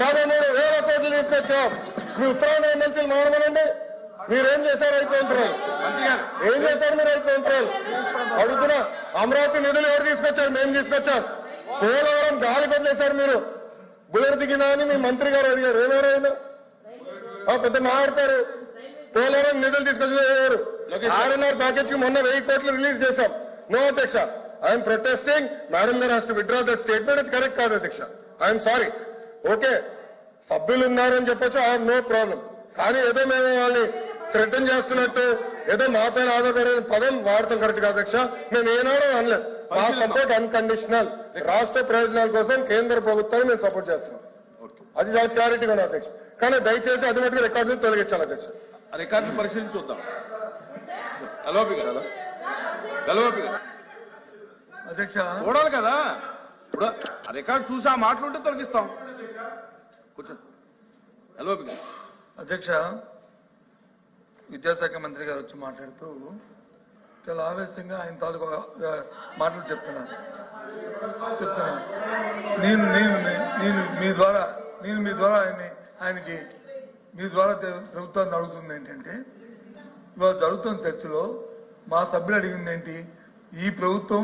పదమూడు వేల కోట్లు తీసుకొచ్చాం. మీ ఉత్తరాంధ్ర ఎమ్మెల్సీలు మాట్లాడమనండి మీరేం చేశారు ఐదు సంవత్సరాలు? ఏం చేశారు మీరు ఐదు సంవత్సరాలు? అడుగుతున్నా అమరావతి నిధులు ఎవరు తీసుకొచ్చారు? మేము తీసుకొచ్చాం. పోలవరం గాలి వదిలేశారు మీరు. బుల్లెట్ దిగినా అని మీ మంత్రి గారు అడిగారు. ఏమన్నారు ఆ, పెద్ద మాట్లాడతారు పోలవరం నిధులు తీసుకొచ్చారు ఆర్ఎన్ఆర్ ప్యాకేజ్కి మొన్న వెయ్యి కోట్లు రిలీజ్ చేశాం. నో అధ్యక్ష. ఐఎమ్ ప్రొటెస్టింగ్ మేడం గారు has to withdraw that statement ఇది కరెక్ట్ కాదు అధ్యక్ష. ఐఎమ్ సారీ ఓకే సభ్యులు ఉన్నారని చెప్పొచ్చు ఐ నో ప్రాబ్లం కానీ ఏదో మేము వాళ్ళని థ్రెటన్ చేస్తున్నట్టు ఏదో మా పైన ఆధారపడే పదం వాడతాం కరెక్ట్ కాదు అధ్యక్ష? మేము ఏనాడో అనలేదు మా సపోర్ట్ అన్కండిషనల్ రాష్ట్ర ప్రయోజనాల కోసం కేంద్ర ప్రభుత్వాన్ని మేము సపోర్ట్ చేస్తున్నాం. అది చాలా క్లారిటీగా ఉంది అధ్యక్ష. కానీ దయచేసి అది మటుకు రికార్డు తొలగించాలి అధ్యక్ష. ఆ రికార్డును పరిశీలించి చూద్దాం. అధ్యక్ష. చూడాలి కదా. ఇప్పుడు ఆ రికార్డు చూసి ఆ మాటలు ఉంటే తొలగిస్తాం. కూర్చో. హలో అధ్యక్ష విద్యాశాఖ మంత్రి గారు వచ్చి మాట్లాడుతూ చాలా ఆవేశంగా ఆయన తాలూకు మాటలు చెప్తున్నారు. చెప్తున్నారు. నేను నేను నేను మీ ద్వారా నేను మీ ద్వారా ఆయన్ని ఆయనకి మీ ద్వారా ప్రభుత్వాన్ని అడుగుతుంది ఏంటంటే ఇవాళ జరుగుతున్న చర్చలో మా సభ్యులు అడిగింది ఏంటి? ఈ ప్రభుత్వం